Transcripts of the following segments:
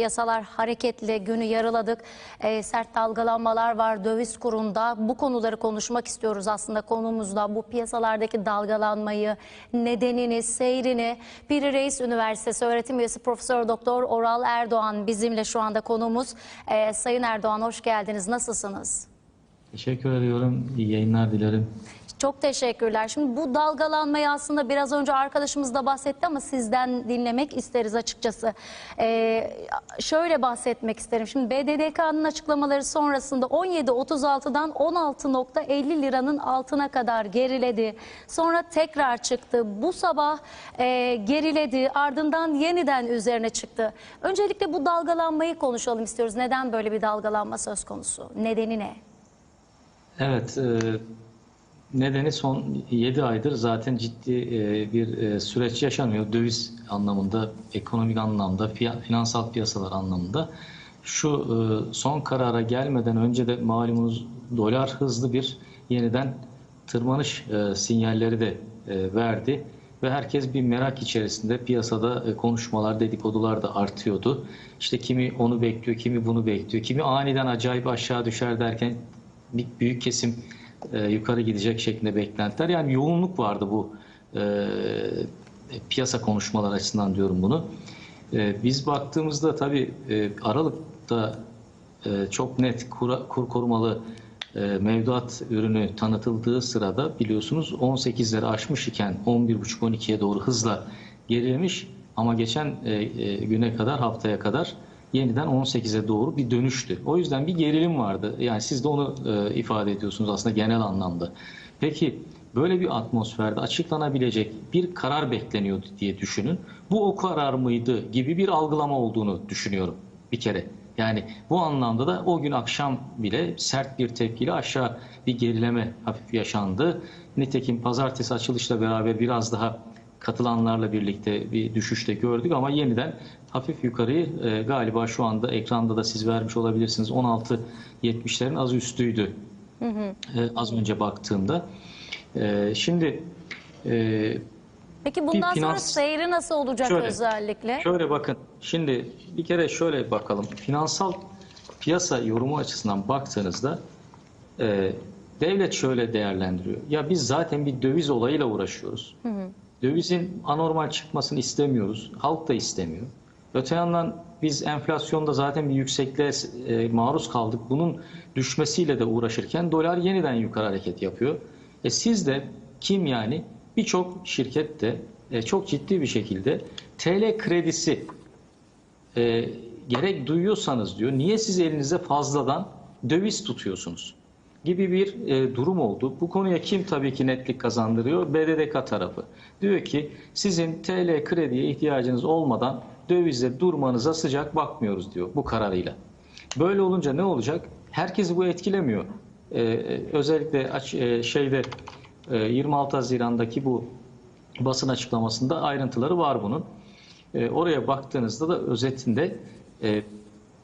Piyasalar hareketli, günü yarıladık. Ee, sert dalgalanmalar var döviz kurunda. Bu konuları konuşmak istiyoruz aslında konumuzda. Bu piyasalardaki dalgalanmayı, nedenini, seyrini. Piri Reis Üniversitesi öğretim üyesi Profesör Doktor Oral Erdoğan bizimle şu anda konuğumuz. Ee, Sayın Erdoğan hoş geldiniz. Nasılsınız? Teşekkür ediyorum. İyi yayınlar dilerim. Çok teşekkürler. Şimdi bu dalgalanmayı aslında biraz önce arkadaşımız da bahsetti ama sizden dinlemek isteriz açıkçası. Ee, şöyle bahsetmek isterim. Şimdi BDDK'nın açıklamaları sonrasında 17.36'dan 16.50 liranın altına kadar geriledi. Sonra tekrar çıktı. Bu sabah e, geriledi. Ardından yeniden üzerine çıktı. Öncelikle bu dalgalanmayı konuşalım istiyoruz. Neden böyle bir dalgalanma söz konusu? Nedeni ne? Evet, e, nedeni son 7 aydır zaten ciddi e, bir e, süreç yaşanıyor. Döviz anlamında, ekonomik anlamda, finansal piyasalar anlamında. Şu e, son karara gelmeden önce de malumunuz dolar hızlı bir yeniden tırmanış sinyalleri de verdi. Ve herkes bir merak içerisinde piyasada konuşmalar, dedikodular da artıyordu. İşte kimi onu bekliyor, kimi bunu bekliyor, kimi aniden acayip aşağı düşer derken büyük kesim e, yukarı gidecek şeklinde beklentiler. Yani yoğunluk vardı bu e, piyasa konuşmalar açısından diyorum bunu. E, biz baktığımızda tabii e, Aralık'ta e, çok net kura, kur korumalı e, mevduat ürünü tanıtıldığı sırada biliyorsunuz 18'leri aşmış iken 11.5-12'ye doğru hızla gerilemiş ama geçen e, e, güne kadar haftaya kadar yeniden 18'e doğru bir dönüştü. O yüzden bir gerilim vardı. Yani siz de onu e, ifade ediyorsunuz aslında genel anlamda. Peki böyle bir atmosferde açıklanabilecek bir karar bekleniyordu diye düşünün. Bu o karar mıydı gibi bir algılama olduğunu düşünüyorum bir kere. Yani bu anlamda da o gün akşam bile sert bir tepkiyle aşağı bir gerileme hafif yaşandı. Nitekim pazartesi açılışla beraber biraz daha katılanlarla birlikte bir düşüşte gördük ama yeniden hafif yukarıyı e, galiba şu anda ekranda da siz vermiş olabilirsiniz 16.70'lerin az üstüydü e, az önce baktığımda. E, şimdi e, Peki bundan sonra finans- seyri nasıl olacak Şöyle, özellikle? Şöyle bakın. Şimdi bir kere şöyle bakalım. Finansal piyasa yorumu açısından baktığınızda e, devlet şöyle değerlendiriyor. Ya biz zaten bir döviz olayıyla uğraşıyoruz. Dövizin anormal çıkmasını istemiyoruz. Halk da istemiyor. Öte yandan biz enflasyonda zaten bir yüksekliğe e, maruz kaldık. Bunun düşmesiyle de uğraşırken dolar yeniden yukarı hareket yapıyor. E siz de kim yani birçok şirket de e, çok ciddi bir şekilde TL kredisi e, gerek duyuyorsanız diyor niye siz elinize fazladan döviz tutuyorsunuz gibi bir e, durum oldu. Bu konuya kim tabii ki netlik kazandırıyor? BDDK tarafı. Diyor ki sizin TL krediye ihtiyacınız olmadan dövizle durmanıza sıcak bakmıyoruz diyor bu kararıyla. Böyle olunca ne olacak? Herkesi bu etkilemiyor. E, e, özellikle aç, e, şeyde e, 26 Haziran'daki bu basın açıklamasında ayrıntıları var bunun. E, oraya baktığınızda da özetinde e,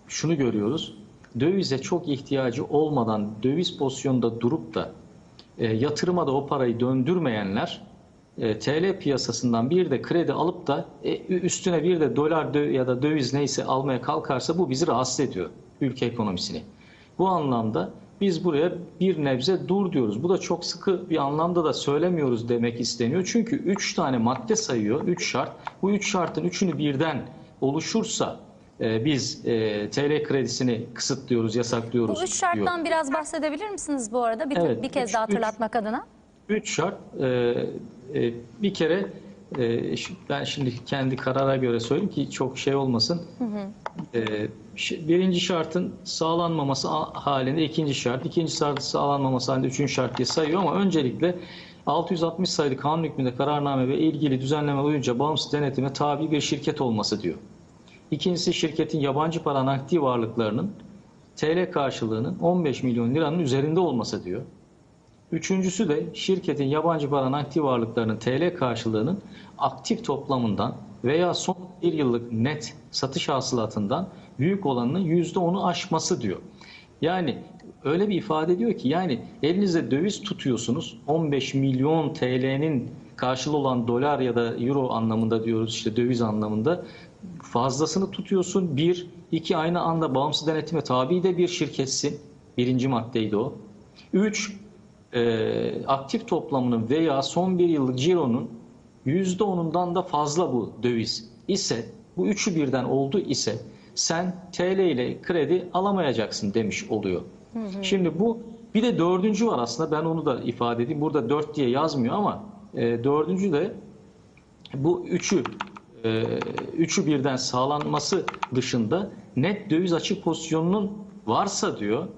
şunu görüyoruz. Dövize çok ihtiyacı olmadan döviz pozisyonunda durup da e, yatırıma da o parayı döndürmeyenler e, TL piyasasından bir de kredi alıp da e, üstüne bir de dolar dö- ya da döviz neyse almaya kalkarsa bu bizi rahatsız ediyor ülke ekonomisini. Bu anlamda biz buraya bir nebze dur diyoruz. Bu da çok sıkı bir anlamda da söylemiyoruz demek isteniyor. Çünkü 3 tane madde sayıyor, 3 şart. Bu 3 şartın üçünü birden oluşursa e, biz e, TL kredisini kısıtlıyoruz, yasaklıyoruz Bu üç diyor. şarttan biraz bahsedebilir misiniz bu arada? Bir, Evet, bir kez üç- daha üç- hatırlatmak adına. Üç şart. e, e, bir kere e, ben şimdi kendi karara göre söyleyeyim ki çok şey olmasın. E, ş- birinci şartın sağlanmaması halinde ikinci şart, ikinci şart sağlanmaması halinde üçüncü şart diye sayıyor ama öncelikle 660 sayılı kanun hükmünde kararname ve ilgili düzenleme uyunca bağımsız denetime tabi bir şirket olması diyor. İkincisi şirketin yabancı para nakdi varlıklarının TL karşılığının 15 milyon liranın üzerinde olması diyor. Üçüncüsü de şirketin yabancı para nakdi varlıklarının TL karşılığının aktif toplamından veya son bir yıllık net satış hasılatından büyük olanının %10'u aşması diyor. Yani öyle bir ifade ediyor ki yani elinizde döviz tutuyorsunuz 15 milyon TL'nin karşılığı olan dolar ya da euro anlamında diyoruz işte döviz anlamında fazlasını tutuyorsun. Bir, iki aynı anda bağımsız denetime tabi de bir şirketsin. Birinci maddeydi o. Üç, e, aktif toplamının veya son bir yıllık cironun yüzde onundan da fazla bu döviz ise, bu üçü birden oldu ise sen TL ile kredi alamayacaksın demiş oluyor. Şimdi bu bir de dördüncü var aslında ben onu da ifade edeyim. Burada dört diye yazmıyor ama e, dördüncü de bu üçü üçü birden sağlanması dışında net döviz açık pozisyonunun varsa diyor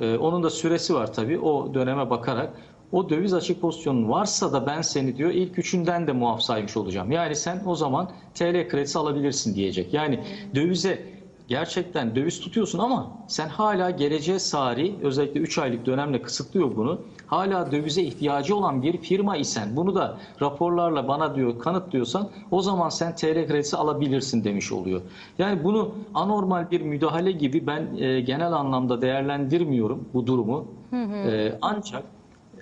e, onun da süresi var tabii o döneme bakarak o döviz açık pozisyonun varsa da ben seni diyor ilk üçünden de muaf saymış olacağım. Yani sen o zaman TL kredisi alabilirsin diyecek. Yani dövize gerçekten döviz tutuyorsun ama sen hala geleceğe sari özellikle 3 aylık dönemle kısıtlıyor bunu. Hala dövize ihtiyacı olan bir firma isen bunu da raporlarla bana diyor kanıtlıyorsan o zaman sen TL kredisi alabilirsin demiş oluyor. Yani bunu anormal bir müdahale gibi ben e, genel anlamda değerlendirmiyorum bu durumu. E, ancak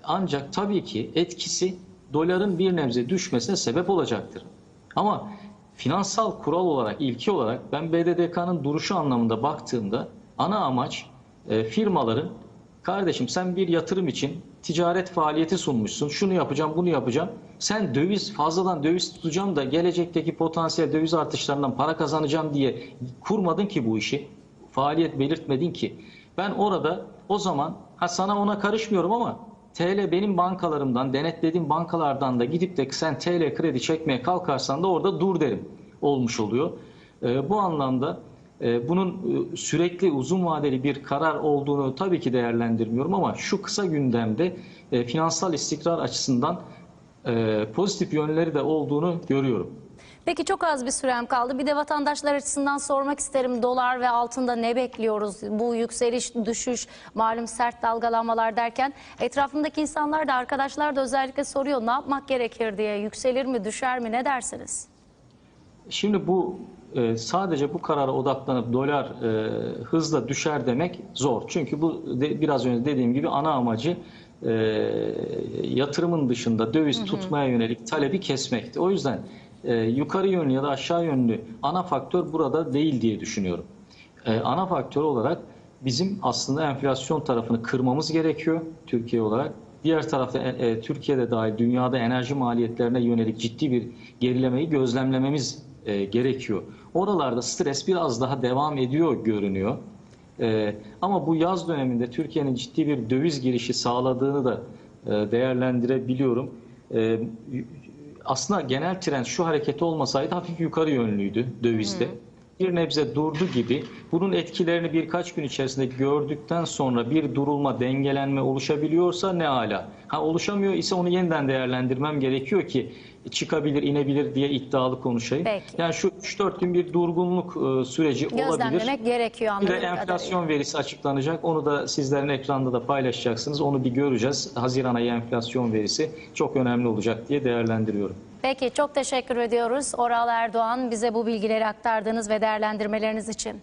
ancak tabii ki etkisi doların bir nebze düşmesine sebep olacaktır. Ama finansal kural olarak, ilki olarak ben BDDK'nın duruşu anlamında baktığımda ana amaç e, firmaların kardeşim sen bir yatırım için ticaret faaliyeti sunmuşsun. Şunu yapacağım, bunu yapacağım. Sen döviz fazladan döviz tutacağım da gelecekteki potansiyel döviz artışlarından para kazanacağım diye kurmadın ki bu işi. Faaliyet belirtmedin ki. Ben orada o zaman ha sana ona karışmıyorum ama TL benim bankalarımdan, denetlediğim bankalardan da gidip de sen TL kredi çekmeye kalkarsan da orada dur derim olmuş oluyor. Ee, bu anlamda e, bunun e, sürekli uzun vadeli bir karar olduğunu tabii ki değerlendirmiyorum ama şu kısa gündemde e, finansal istikrar açısından pozitif yönleri de olduğunu görüyorum. Peki çok az bir sürem kaldı. Bir de vatandaşlar açısından sormak isterim. Dolar ve altında ne bekliyoruz? Bu yükseliş, düşüş, malum sert dalgalanmalar derken etrafımdaki insanlar da arkadaşlar da özellikle soruyor ne yapmak gerekir diye. Yükselir mi, düşer mi? Ne dersiniz? Şimdi bu e, sadece bu karara odaklanıp dolar e, hızla düşer demek zor. Çünkü bu de, biraz önce dediğim gibi ana amacı e, yatırımın dışında döviz tutmaya yönelik talebi kesmekti. O yüzden e, yukarı yönlü ya da aşağı yönlü ana faktör burada değil diye düşünüyorum. E, ana faktör olarak bizim aslında enflasyon tarafını kırmamız gerekiyor Türkiye olarak. Diğer tarafta e, e, Türkiye'de dahil dünyada enerji maliyetlerine yönelik ciddi bir gerilemeyi gözlemlememiz e, gerekiyor. Oralarda stres biraz daha devam ediyor görünüyor. E, ama bu yaz döneminde Türkiye'nin ciddi bir döviz girişi sağladığını da e, değerlendirebiliyorum. E, aslında genel trend şu hareketi olmasaydı hafif yukarı yönlüydü dövizde. Bir nebze durdu gibi. Bunun etkilerini birkaç gün içerisinde gördükten sonra bir durulma, dengelenme oluşabiliyorsa ne ala. Ha oluşamıyor ise onu yeniden değerlendirmem gerekiyor ki çıkabilir, inebilir diye iddialı konuşayım. Peki. Yani şu 3-4 gün bir durgunluk e, süreci olabilir. Gözlemlemek gerekiyor Bir de enflasyon kadarıyla. verisi açıklanacak. Onu da sizlerin ekranda da paylaşacaksınız. Onu bir göreceğiz. Haziran ayı enflasyon verisi çok önemli olacak diye değerlendiriyorum. Peki çok teşekkür ediyoruz. Oral Erdoğan bize bu bilgileri aktardığınız ve değerlendirmeleriniz için.